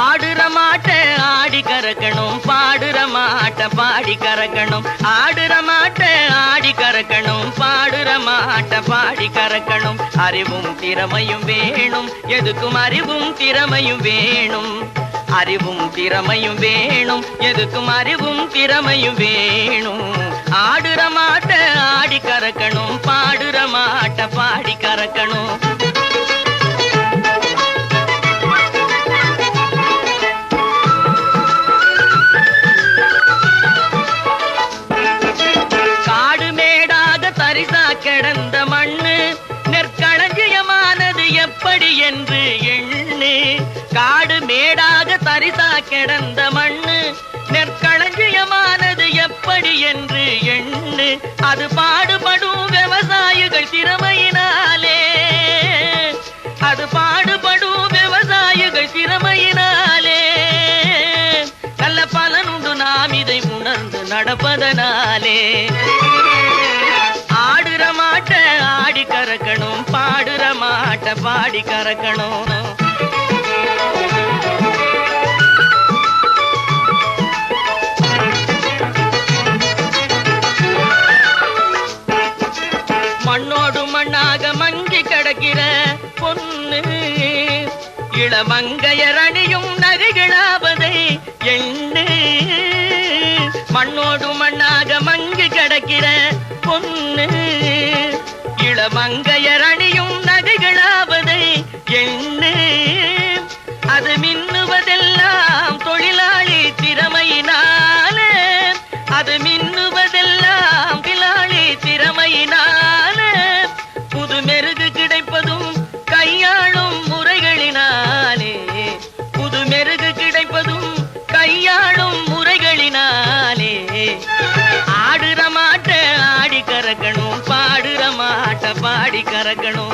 ஆடுற மாட்ட ஆடி கறக்கணும் பாடுற மாட்ட பாடி கறக்கணும். ஆடுற மாட்ட ஆடி கறக்கணும் பாடுற மாட்ட பாடி கறக்கணும். அறிவும் திறமையும் வேணும் எதுக்கும் அறிவும் திறமையும் வேணும். அறிவும் திறமையும் வேணும் எதுக்கும் அறிவும் திறமையும் வேணும். ஆடுற மாட்ட ஆடி கறக்கணும் பாடுற மாட்ட மேடாக தரிசா கிடந்த மண்ணு நெற்களஞ்சியமானது எப்படி என்று எண்ணு. காடு மேடாக தரிசா கிடந்த மண்ணு நெற்களஞ்சியமானது எப்படி என்று எண்ணு. அது பாடுபடும் விவசாயிகள் திறமையினாலே. அது பாடுபடும் விவசாயிகள் திறமையினாலே. நல்ல பலனுண்டு நாம் இதை உணர்ந்து நடப்பதனாலே. கறக்கணும் பாடுற மாட்ட பாடி கறக்கணும் மண்ணோடு மண்ணாக மங்கி கிடக்கிற பொண்ணு இளமங்கையரணியும் நரிகளாவதை எண்ணு. மண்ணோடு மண்ணாக மங்கி கிடக்கிற இளமங்கையர் பாடி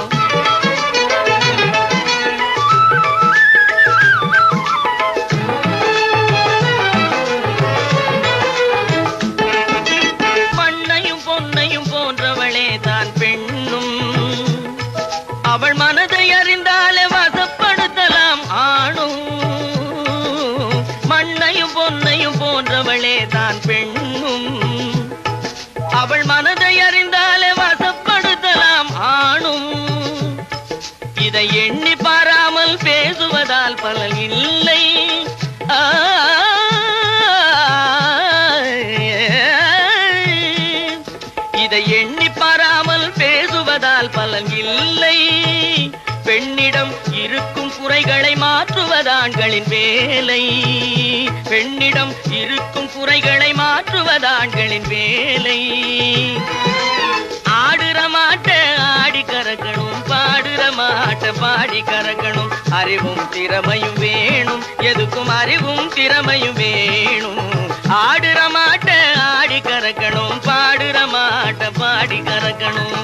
இதை எண்ணி பாராமல் பேசுவதால் பலன் இல்லை. இதை எண்ணி பாராமல் பேசுவதால் பலன் இல்லை. பெண்ணிடம் இருக்கும் குறைகளை மாற்றுவதாண்களின் வேலை. பெண்ணிடம் இருக்கும் குறைகளை மாற்றுவதாண்களின் வேலை. பாடி கறக்கணும் அறிவும் திறமையும் வேணும். எதுக்கும் அறிவும் திறமையும் வேணும். ஆடுற மாட்ட ஆடி கறக்கணும் பாடுற மாட்ட பாடி கறக்கணும்